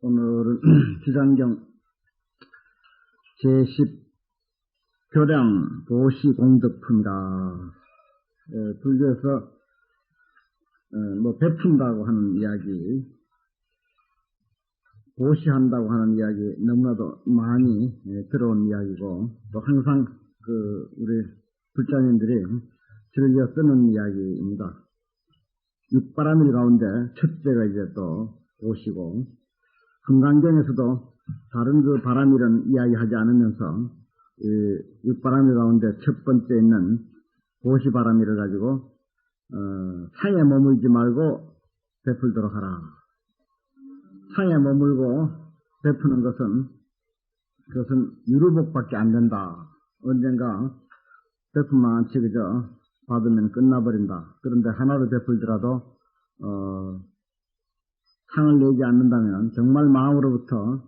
오늘은 기상경 제10 교량 도시 공덕품이다. 예, 불교에서 예, 뭐 베푼다고 하는 이야기, 보시한다고 하는 이야기 너무나도 많이 예, 들어온 이야기고 또 항상 그 우리 불자님들이 즐겨 쓰는 이야기입니다. 육바라밀 가운데 첫째가 이제 또 보시고 금강경에서도 다른 그 바람이란 이야기하지 않으면서 이 육바람일 가운데 첫 번째 있는 보시바람이를 가지고 어, 상에 머물지 말고 베풀도록 하라. 상에 머물고 베푸는 것은 그것은 유루복밖에 안 된다. 언젠가 베푼만치 그저 받으면 끝나버린다. 그런데 하나로 베풀더라도 어, 상을 내지 않는다면 정말 마음으로부터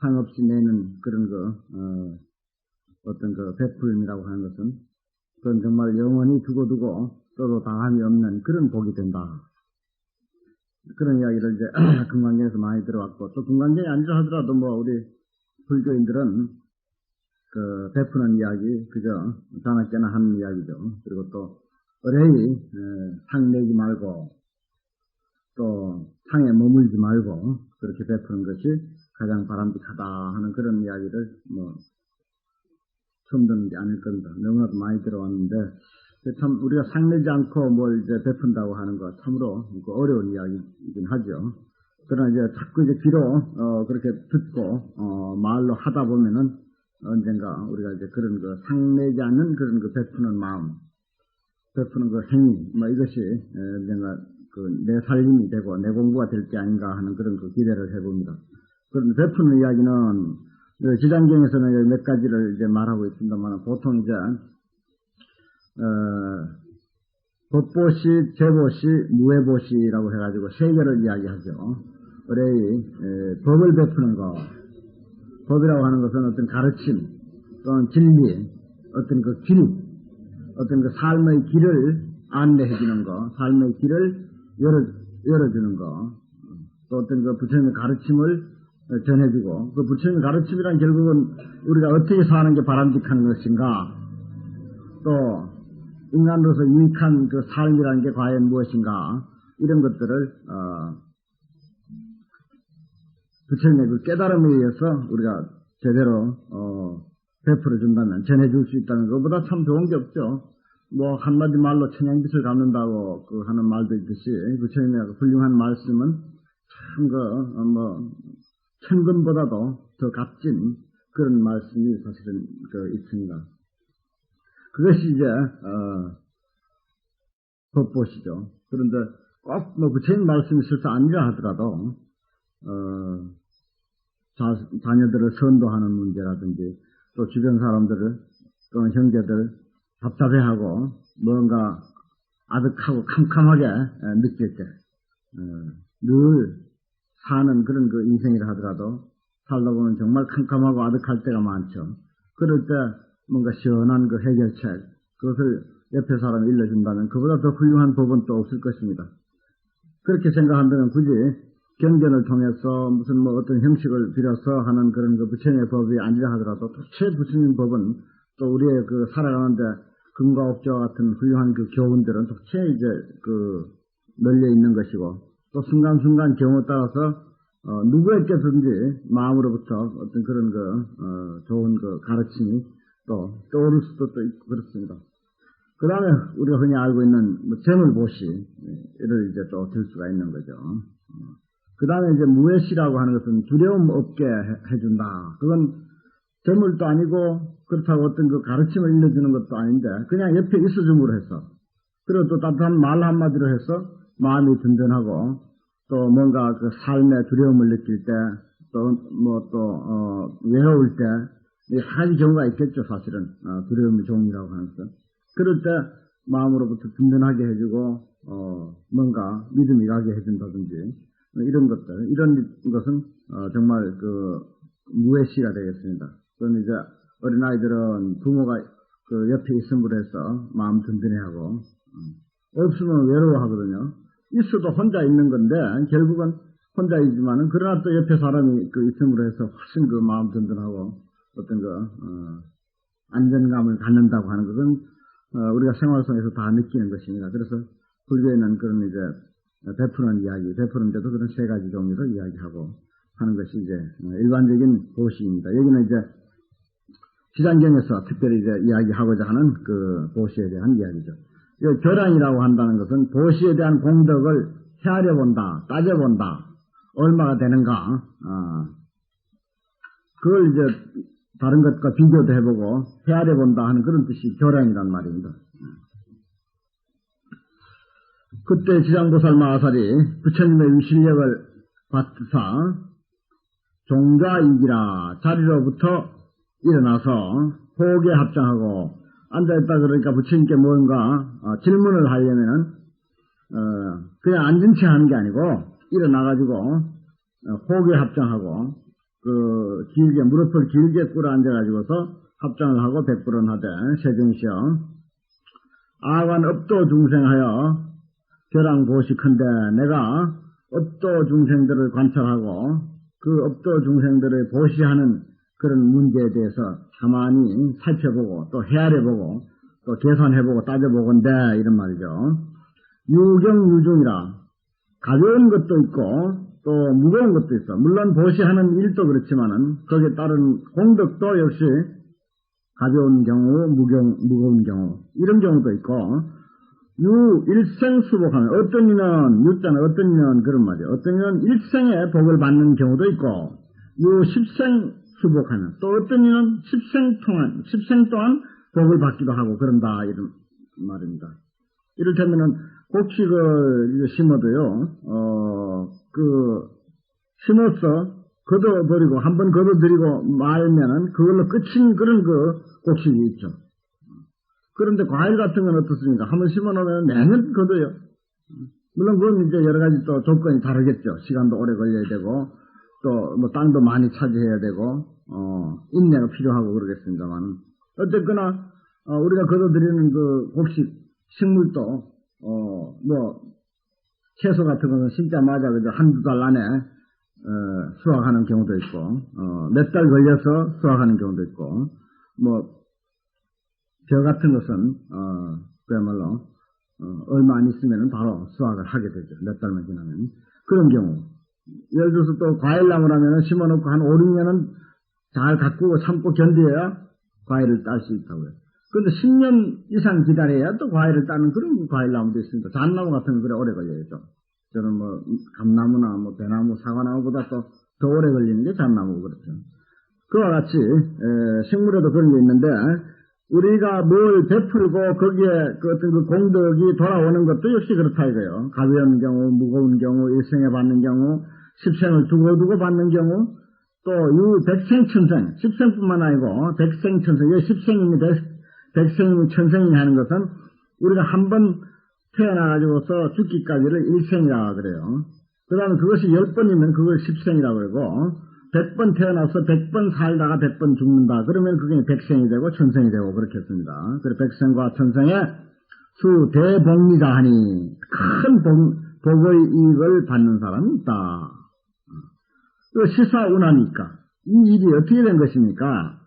상 없이 내는 그런 거 어, 어떤 그 베풀음이라고 하는 것은 그건 정말 영원히 두고두고 서로 다함이 없는 그런 복이 된다. 그런 이야기를 이제 금강경에서 많이 들어왔고 또 금강경이 아니라 하더라도 뭐 우리 불교인들은 그 베푸는 이야기 그저 자나깨나 하는 이야기죠. 그리고 또 의뢰이 상 내지 말고 또 상에 머물지 말고 그렇게 베푸는 것이 가장 바람직하다 하는 그런 이야기를 뭐 처음 듣는 게 아닐 겁니다. 너무나도 많이 들어왔는데 참 우리가 상내지 않고 뭘 이제 베푼다고 하는 거 참으로 그 어려운 이야기이긴 하죠. 그러나 이제 자꾸 이제 귀로 어 그렇게 듣고 어 말로 하다 보면은 언젠가 우리가 이제 그런 그 상내지 않는 그런 그 베푸는 마음, 베푸는 그 행위, 뭐 이것이 언젠가 그 내 살림이 되고 내 공부가 될게 아닌가 하는 그런 그 기대를 해봅니다. 그런 베푸는 이야기는 지장경에서는 몇 가지를 이제 말하고 있습니다만 보통 이제 어, 법보시, 제보시, 무해보시라고 해가지고 세 개를 이야기하죠. 의뢰 법을 베푸는 거, 법이라고 하는 것은 어떤 가르침, 또는 진리, 어떤 그 길, 어떤 그 삶의 길을 안내해 주는 거, 삶의 길을 열어, 열어주는 거, 또 어떤 그 부처님의 가르침을 전해주고, 그 부처님의 가르침이란 결국은 우리가 어떻게 사는 게 바람직한 것인가, 또 인간으로서 유익한 그 삶이라는 게 과연 무엇인가, 이런 것들을, 어, 부처님의 그 깨달음에 의해서 우리가 제대로, 어, 베풀어 준다면, 전해줄 수 있다는 것보다 참 좋은 게 없죠. 뭐 한마디 말로 천양빛을 갚는다고 그 하는 말도 있듯이 부처님의 훌륭한 말씀은 참그뭐 천금보다도 더 값진 그런 말씀이 사실은 그 있습니다. 그것이 이제 어, 법보시죠. 그런데 꼭뭐 부처님 말씀이 실사 아니라 하더라도 어, 자, 자녀들을 선도하는 문제라든지 또 주변 사람들을 또는 형제들 답답해하고 뭔가 아득하고 캄캄하게 느낄 때, 늘 사는 그런 그 인생이라 하더라도 살다 보면 정말 캄캄하고 아득할 때가 많죠. 그럴 때 뭔가 시원한 그 해결책, 그것을 옆에 사람이 일러준다면 그보다 더 훌륭한 법은 또 없을 것입니다. 그렇게 생각한다면 굳이 경전을 통해서 무슨 뭐 어떤 형식을 빌어서 하는 그런 그 부처님의 법이 아니라 하더라도 최부처님 법은 또 우리의 그 살아가는데 금과 옥저와 같은 훌륭한 그 교훈들은 독채 이제 그 널려 있는 것이고 또 순간순간 경우에 따라서 어, 누구에게든지 마음으로부터 어떤 그런 그 어, 좋은 그 가르침이 또 떠오를 수도 또 있고 그렇습니다. 그 다음에 우리가 흔히 알고 있는 뭐 재물보시를 이제 또 들 수가 있는 거죠. 그 다음에 이제 무해시라고 하는 것은 두려움 없게 해준다. 그건 재물도 아니고 그렇다고 어떤 그 가르침을 일러주는 것도 아닌데 그냥 옆에 있어줌으로 해서 그리고 또 따뜻한 말 한마디로 해서 마음이 든든하고 또 뭔가 그 삶의 두려움을 느낄 때 또 뭐또 어, 외로울 때한 경우가 있겠죠 사실은 어, 두려움의 종이라고 것 그럴 때 마음으로부터 든든하게 해주고 어, 뭔가 믿음이 가게 해준다든지 이런 것들 이런 것은 어, 정말 그 무해시가 되겠습니다. 그럼 이제 어린아이들은 부모가 그 옆에 있음으로 해서 마음 든든해하고, 음. 없으면 외로워하거든요. 있어도 혼자 있는 건데, 결국은 혼자이지만은 그러나 또 옆에 사람이 그 있음으로 해서 훨씬 그 마음 든든하고 어떤 그 어, 안전감을 갖는다고 하는 것은 어, 우리가 생활 속에서 다 느끼는 것입니다. 그래서 불교에는 그런 이제 베푸는 이야기, 베푸는데도 그런 세 가지 종류를 이야기하고 하는 것이 이제 어, 일반적인 보시입니다. 여기는 이제 지장경에서 특별히 이야기하고자 하는 그 보시에 대한 이야기죠. 이 교량이라고 한다는 것은 보시에 대한 공덕을 헤아려 본다, 따져 본다, 얼마가 되는가, 어, 그걸 이제 다른 것과 비교도 해보고 헤아려 본다 하는 그런 뜻이 교량이란 말입니다. 그때 지장보살 마하살이 부처님의 위실력을 받사 종좌이기라 자리로부터 일어나서 호흡에 합장하고 앉아있다 그러니까 부처님께 뭔가 어, 질문을 하려면은 어, 그냥 앉은 채 하는 게 아니고 일어나가지고 어, 호흡에 합장하고 그 길게 무릎을 길게 꿇어 앉아가지고서 합장을 하고 백불은 하되 세정시어 아관 업도 중생하여 벼랑 보시컨대 내가 업도 중생들을 관찰하고 그 업도 중생들을 보시하는 그런 문제에 대해서 가만히 살펴보고 또 헤아려보고 또 계산해보고 따져보건데 이런 말이죠. 유경유중이라 가벼운 것도 있고 또 무거운 것도 있어. 물론 보시하는 일도 그렇지만은 거기에 따른 공덕도 역시 가벼운 경우, 무경, 무거운 경우 이런 경우도 있고 유 일생수복하는 어떤 이는 유자는 어떤 이는 그런 말이에요. 어떤 이는 일생에 복을 받는 경우도 있고 유 십생 수복하는 또 어떤 이는 십생 동안 십생 동안 복을 받기도 하고 그런다 이런 말입니다. 이를테면은 곡식을 심어도요, 어, 그, 심어서 걷어버리고, 한 번 걷어들이고 말면은 그걸로 끝인 그런 그 곡식이 있죠. 그런데 과일 같은 건 어떻습니까? 한 번 심어놓으면 매년 걷어요. 물론 그건 이제 여러 가지 또 조건이 다르겠죠. 시간도 오래 걸려야 되고, 또 뭐 땅도 많이 차지해야 되고, 어, 인내가 필요하고 그러겠습니다만. 어쨌거나, 어, 우리가 걷어들이는 그 곡식, 식물도 어, 뭐, 채소 같은 거는 진짜맞아 그저 한두 달 안에, 어, 수확하는 경우도 있고, 어, 몇 달 걸려서 수확하는 경우도 있고, 뭐, 벼 같은 것은, 어, 그야말로, 어, 얼마 안 있으면 바로 수확을 하게 되죠. 몇 달만 지나면. 그런 경우. 예를 들어서 또 과일나무라면 심어놓고 한 5, 6년은 잘 가꾸고 참고 견뎌야 과일을 딸 수 있다고요. 그런데 10년 이상 기다려야 또 과일을 따는 그런 과일나무도 있습니다. 잣나무 같은 거 그래 오래 걸려야죠. 저는 뭐 감나무나 뭐 배나무, 사과나무보다 또 더 오래 걸리는 게 잣나무고 그렇죠. 그와 같이 에, 식물에도 그런 게 있는데 우리가 뭘 베풀고 거기에 그 어떤 그 공덕이 돌아오는 것도 역시 그렇다 이거예요. 가벼운 경우, 무거운 경우, 일생에 받는 경우, 십생을 두고 두고 받는 경우, 또유 백생천생, 십생뿐만 아니고 백생천생, 이 십생이니 백, 백생이니 천생이니 하는 것은 우리가 한 번 태어나가지고서 죽기까지를 일생이라 그래요. 그 다음에 그것이 열 번이면 그걸 십생이라고 그러고, 백번 태어나서 백번 살다가 백번 죽는다. 그러면 그게 백생이 되고 천생이 되고 그렇겠습니다. 그래 백생과 천생의 수 대복리자 하니 큰 복, 복의 이익을 받는 사람이 있다. 그 시사운하니까 이 일이 어떻게 된 것입니까?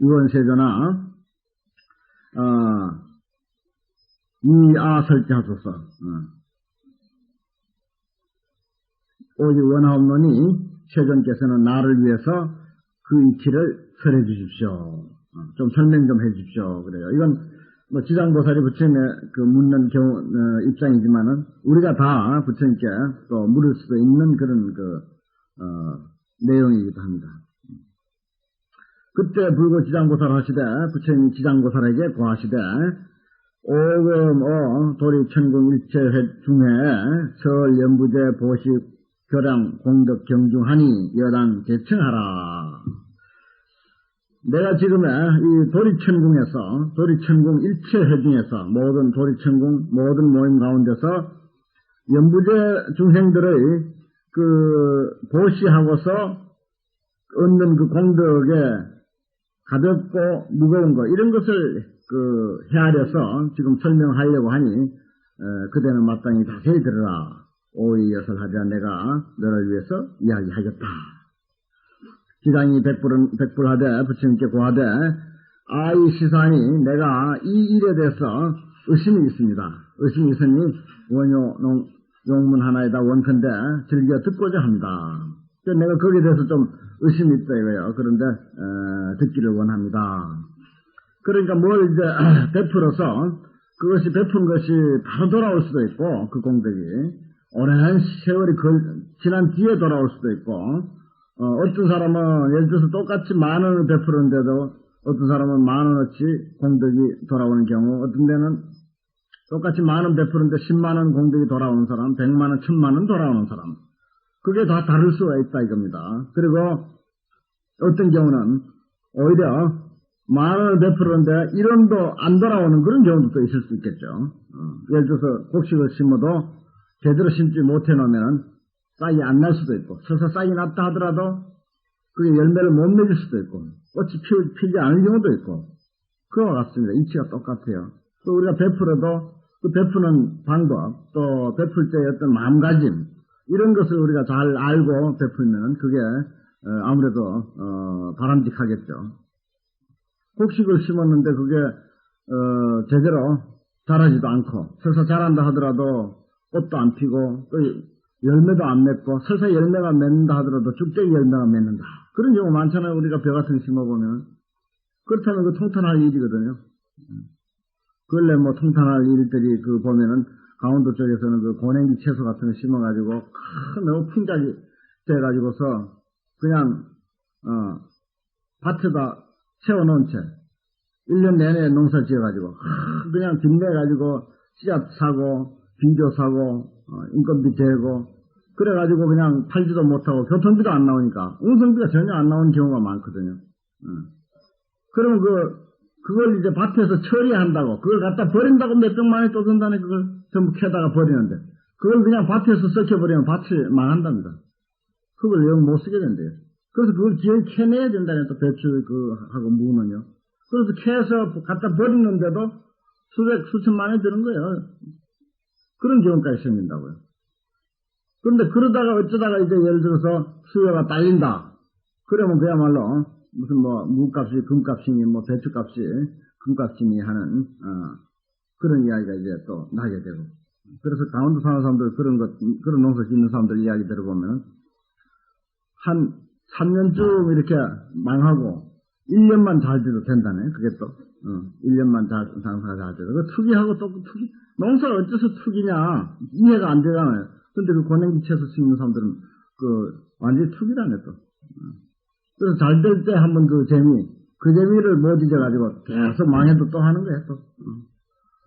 유원세조나 어, 이아 설정하소서. 어. 오직 원하옵노니 세존께서는 나를 위해서 그 이치를 설해 주십시오. 어, 좀 설명 좀 해 주십시오. 그래요. 이건 뭐 지장보살이 부처님의 그 묻는 경우 어, 입장이지만은 우리가 다 부처님께 또 물을 수도 있는 그런 그 어, 내용이기도 합니다. 그때 불고 지장보살 하시되 부처님 지장보살에게 고하시되 오금 어 도리 천궁 일체회 중에 설 연부제 보식 교량 공덕 경중하니 여당 대청하라. 내가 지금의 이 도리천궁에서 도리천궁 일체 회 중에서 모든 도리천궁 모든 모임 가운데서 연부제 중생들의 그 보시하고서 얻는 그 공덕에 가볍고 무거운 거 이런 것을 그 헤아려서 지금 설명하려고 하니 에, 그대는 마땅히 자세히 들으라 오이 이것을 하자 내가 너를 위해서 이야기하겠다. 기장이 백불은 백불하되 부처님께 고하되 아이 시산이 내가 이 일에 대해서 의심이 있습니다. 의심이 있으니 원효 농, 용문 하나에다 원컨대 즐겨 듣고자 합니다. 내가 거기에 대해서 좀 의심이 있다 이거예요. 그런데 에, 듣기를 원합니다. 그러니까 뭘 이제 베풀어서 그것이 베푼 것이 바로 돌아올 수도 있고 그 공덕이 오랜 세월이 걸, 지난 뒤에 돌아올 수도 있고 어, 떤 사람은 예를 들어서 똑같이 만 원을 베푸는데도 어떤 사람은 만 원어치 공덕이 돌아오는 경우 어떤 데는 똑같이 만 원 베푸는데 10만 원 공덕이 돌아오는 사람, 100만 원, 1000만 원 돌아오는 사람 그게 다 다를 수가 있다 이겁니다. 그리고 어떤 경우는 오히려 만 원을 베푸는데 1원도 안 돌아오는 그런 경우도 또 있을 수 있겠죠. 어, 예를 들어서 곡식을 심어도 제대로 심지 못해 놓으면 싹이 안 날 수도 있고 설사 싹이 났다 하더라도 그게 열매를 못 맺을 수도 있고 꽃이 피, 피지 않을 경우도 있고 그와 같습니다. 이치가 똑같아요. 또 우리가 베풀어도 그 베푸는 방법 또 베풀 때의 어떤 마음가짐 이런 것을 우리가 잘 알고 베풀면 그게 어, 아무래도 어, 바람직하겠죠. 곡식을 심었는데 그게 어, 제대로 자라지도 않고 설사 자란다 하더라도 꽃도 안 피고 또 열매도 안 맺고 설사 열매가 맺는다 하더라도 쭉대기 열매가 맺는다. 그런 경우 많잖아요. 우리가 벼 같은 거 심어보면. 그렇다면 그 통탄할 일이거든요. 근래 뭐 통탄할 일들이 그 보면은 강원도 쪽에서는 그 고냉기 채소 같은 거 심어가지고 큰 너무 풍작이 돼가지고서 그냥 어 밭에다 채워놓은 채 1년 내내 농사 지어가지고 그냥 빚내가지고 씨앗 사고 비료 사고 어, 인건비 대고 그래가지고 그냥 팔지도 못하고 교통비도 안 나오니까 운송비가 전혀 안 나오는 경우가 많거든요. 어. 그러면 그 그걸 이제 밭에서 처리한다고 그걸 갖다 버린다고 몇 백만 원이 또 든다네 그걸 전부 캐다가 버리는데 그걸 그냥 밭에서 썩혀버리면 밭이 망한답니다. 그걸 영 못 쓰게 된대요. 그래서 그걸 기어이 캐내야 된다네 또 배추 그 하고 무는요. 그래서 캐서 갖다 버리는데도 수백 수천만 원이 드는 거예요. 그런 경우까지 생긴다고요. 그런데 그러다가 어쩌다가 이제 예를 들어서 수요가 딸린다. 그러면 그야말로 무슨 뭐 무값이 금값이니 뭐 배추값이 금값이니 하는 어, 그런 이야기가 이제 또 나게 되고 그래서 강원도 사는 사람들 그런 것 그런 농사 짓는 사람들 이야기 들어보면 한 3년쯤 이렇게 망하고 1년만 잘 돼도 된다네 그게 또 어, 1년만 잘 장사가 잘 돼도 그 투기하고 또그 투기 농사가 어째서 투기냐 이해가 안 되잖아요 근데 그 채소 심는 사람들은 그 완전히 투기라네 또 그래서 잘 될 때 한번 그 재미, 그 재미를 못 잊어가지고 계속 망해도 또 하는 거예요, 또.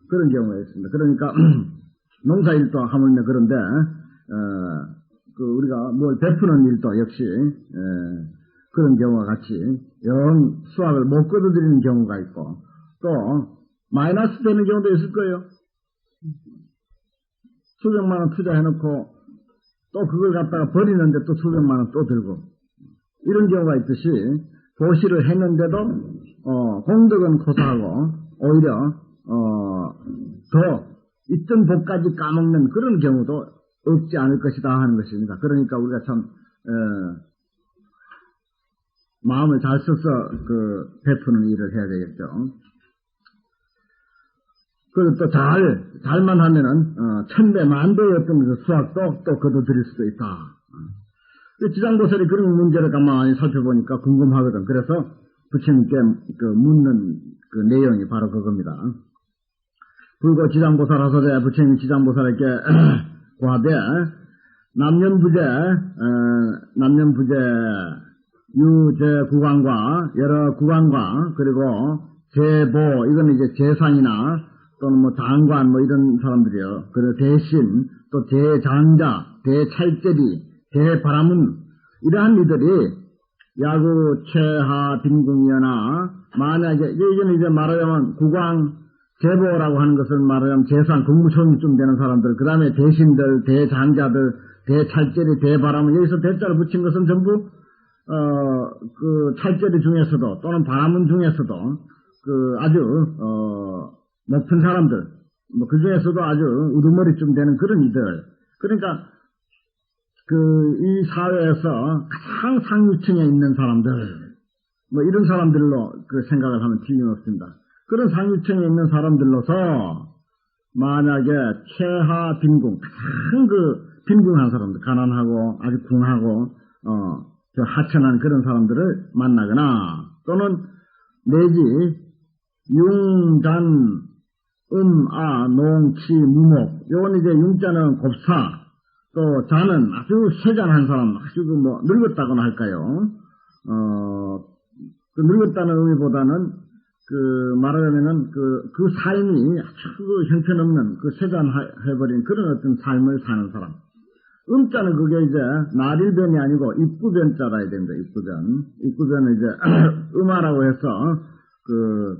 그런 경우가 있습니다. 그러니까, 농사일도 하물며 그런데, 어, 그 우리가 뭘 베푸는 일도 역시, 에, 그런 경우와 같이, 영 수확을 못 거둬들이는 경우가 있고, 또, 마이너스 되는 경우도 있을 거예요. 수백만 원 투자해놓고, 또 그걸 갖다가 버리는데 또 수백만 원 또 들고, 이런 경우가 있듯이 보시를 했는데도 어, 공덕은 고사하고 오히려 어, 더 있던 복까지 까먹는 그런 경우도 없지 않을 것이다 하는 것입니다. 그러니까 우리가 참 어, 마음을 잘 써서 그 베푸는 일을 해야 되겠죠. 그리고 또 잘, 잘만 하면은, 어, 천배, 만배의 어떤 그 수학도 또 거둬들일 수도 있다. 지장보살이 그런 문제를 가만히 살펴보니까 궁금하거든. 그래서 부처님께 그 묻는 그 내용이 바로 그겁니다. 불고 지장보살 하소대 부처님 지장보살에게 고하되 남년부재 어, 남년부재 유제 구간과 여러 구간과 그리고 제보 이건 이제 재상이나 또는 뭐 장관 뭐 이런 사람들이요. 그리고 대신 또 대장자 대찰제리 대바람은 이러한 이들이 야구 최하 빈궁이나 만약에 이제는 이제 말하자면 국왕 제보라고 하는 것을 말하자면 재산 국무총리쯤 되는 사람들 그 다음에 대신들 대장자들 대찰제리 대바람은 여기서 대자를 붙인 것은 전부 어그 찰제리 중에서도 또는 바람은 중에서도 그 아주 어 높은 사람들 뭐 그 중에서도 아주 우두머리쯤 되는 그런 이들 그러니까 그, 이 사회에서 가장 상위층에 있는 사람들, 뭐 이런 사람들로 그 생각을 하면 틀림없습니다. 그런 상위층에 있는 사람들로서 만약에 최하 빈궁, 가장 그 빈궁한 사람들, 가난하고 아주 궁하고, 어, 저 하천한 그런 사람들을 만나거나 또는 내지 융단, 음, 아, 농, 치, 무목. 요건 이제 융자는 곱사, 또 자는 아주 세잔한 사람, 아주 그뭐 늙었다거나 할까요? 어, 그 늙었다는 의미보다는 그 말하자면은 그, 그 삶이 아주 그 형편없는 그 세잔해버린 그런 어떤 삶을 사는 사람. 음자는 그게 이제 나릴변이 아니고 입구변자라 해야 됩니다. 입구변. 입구변은 이제 음화라고 해서 그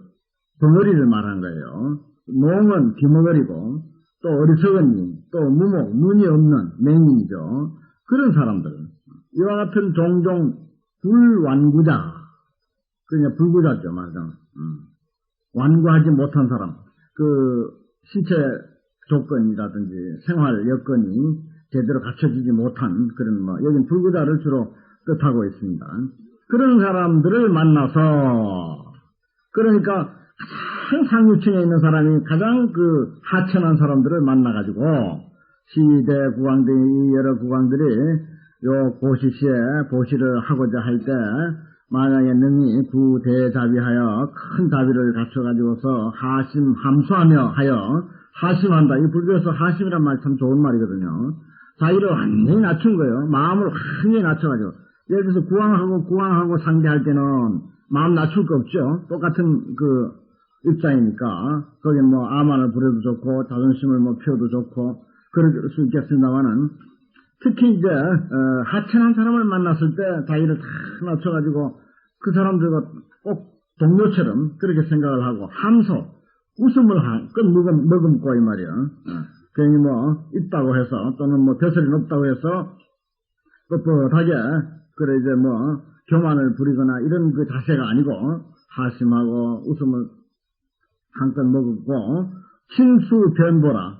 덩어리를 말한 거예요. 농은 귀머거리고 또 어리석은 이, 또 무목, 눈이 없는 맹인이죠. 그런 사람들. 이와 같은 종종 불완구자. 그냥 불구자죠, 맞아. 음. 완구하지 못한 사람. 그 신체 조건이라든지 생활 여건이 제대로 갖춰지지 못한 그런 뭐 여긴 불구자를 주로 뜻하고 있습니다. 그런 사람들을 만나서 그러니까 가장 상류층에 있는 사람이 가장 그 하천한 사람들을 만나가지고 시대 국왕들이 여러 국왕들이 요 고시시에 보시를 하고자 할 때 만약에 능히 구대자비하여 큰 자비를 갖춰가지고서 하심 함수하며 하여 하심한다. 이 불교에서 하심이란 말 참 좋은 말이거든요. 자기를 완전히 낮춘 거예요. 마음을 완전히 낮춰가지고. 예를 들어서 구왕하고 구왕하고 상대할 때는 마음 낮출 거 없죠. 똑같은 그 입장이니까 거기 뭐 아만을 부려도 좋고 자존심을 뭐 피워도 좋고 그럴 수 있겠습니다만은 특히 이제 어, 하천한 사람을 만났을 때 자기를 다 낮춰가지고 그 사람들과 꼭 동료처럼 그렇게 생각을 하고 함소 웃음을 한, 끝 머금, 머금고 이 말이야. 어. 괜히 뭐 있다고 해서 또는 뭐 벼슬이 높다고 해서 뻣뻣하게 그래 이제 뭐 교만을 부리거나 이런 그 자세가 아니고 하심하고 웃음을 한껏 먹었고 친수 변보라.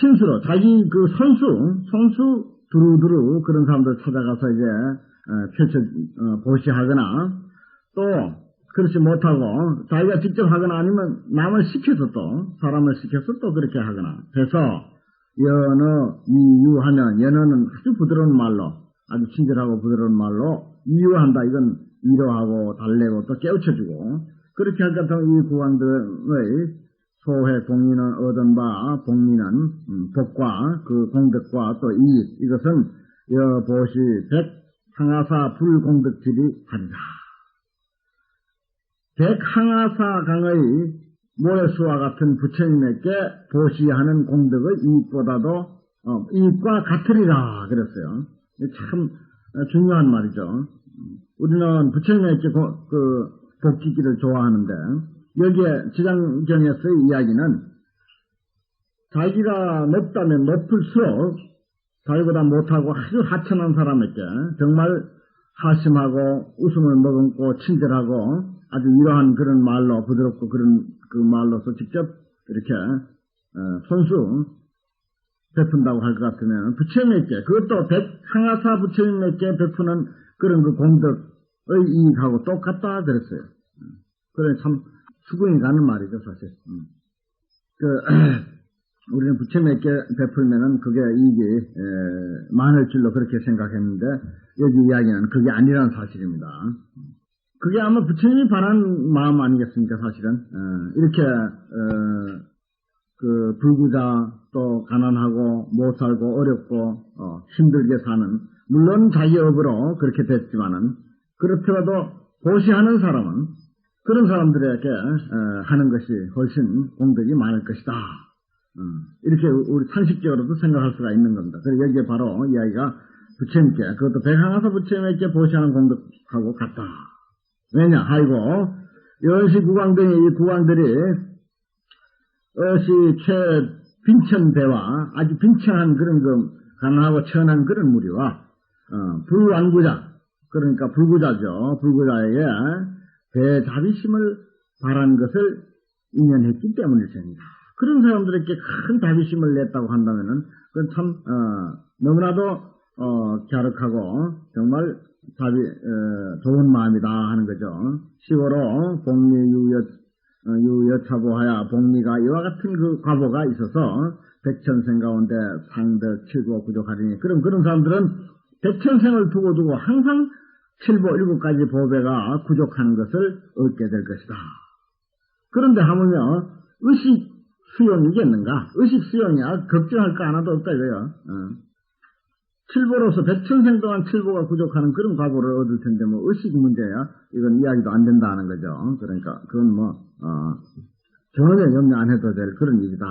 친수로 자기 그 선수 선수 두루두루 그런 사람들 찾아가서 이제 어, 펼쳐 어, 보시하거나 또 그렇지 못하고 자기가 직접 하거나 아니면 남을 시켜서 또 사람을 시켜서 또 그렇게 하거나. 해서 연어 이유하면 연어는 아주 부드러운 말로 아주 친절하고 부드러운 말로 이유한다. 이건 위로하고 달래고 또 깨우쳐주고 그렇게 같으면 이 구왕들의 소회 공리는 얻은 바 복리는 음, 복과 그 공덕과 또 이익 이것은 여보시 백 항하사 불공덕질이 하리라. 백항하사 강의 모래수와 같은 부처님에게 보시하는 공덕의 이익보다도 어, 이익과 같으리라 그랬어요. 참 중요한 말이죠. 우리는 부처님에게 고, 그 복지기를 좋아하는데 여기에 지장경에서의 이야기는 자기가 높다면 높을수록 자기보다 못하고 아주 하천한 사람에게 정말 하심하고 웃음을 머금고 친절하고 아주 이러한 그런 말로 부드럽고 그런 그 말로서 직접 이렇게 어, 손수 베푼다고 할 것 같으면 부처님에게 그것도 항아사 부처님에게 베푸는 그런 그 공덕 의 이익하고 똑같다 그랬어요. 그래 참 수긍이 가는 말이죠 사실. 음. 그 우리는 부처님에게 베풀면은 그게 이익이 에, 많을 줄로 그렇게 생각했는데 여기 이야기는 그게 아니라는 사실입니다. 그게 아마 부처님이 바란 마음 아니겠습니까, 사실은. 어, 이렇게, 어, 그, 불구자, 또 가난하고, 못 살고, 어렵고, 어, 힘들게 사는, 물론 자기 업으로 그렇게 됐지만은, 그렇더라도 보시하는 사람은, 그런 사람들에게, 어, 하는 것이 훨씬 공덕이 많을 것이다. 어, 이렇게 우리 상식적으로도 생각할 수가 있는 겁니다. 그리고 여기에 바로 이야기가 부처님께, 그것도 백항하사 부처님에게 보시하는 공덕하고 같다. 왜냐? 아이고, 여시 구광등이, 이 구광들이, 어시 최 빈천대와 아주 빈천한 그런 그, 가난하고 천한 그런 무리와, 어, 불완구자, 그러니까 불구자죠. 불구자에게 대자비심을 바란 것을 인연했기 때문일 겁니다. 그런 사람들에게 큰 자비심을 냈다고 한다면은 그건 참 어, 너무나도 어, 갸륵하고 정말 자비 어, 좋은 마음이다 하는 거죠. 10월호 복리 유여 어, 유여차보하야 복리가 이와 같은 그 과보가 있어서 백천생 가운데 상덕 칠보 부족하리니 그럼 그런 사람들은 백천생을 두고 두고 항상 칠보 일곱 가지 보배가 부족한 것을 얻게 될 것이다. 그런데 하면요 의식 수용이겠는가? 의식 수용이야 걱정할 거 하나도 없다 이거요. 어. 칠보로서 백천생 동안 칠보가 부족하는 그런 과보를 얻을 텐데 뭐 의식 문제야 이건 이야기도 안 된다는 거죠. 그러니까 그건 뭐 어, 전혀 염려 안 해도 될 그런 일이다.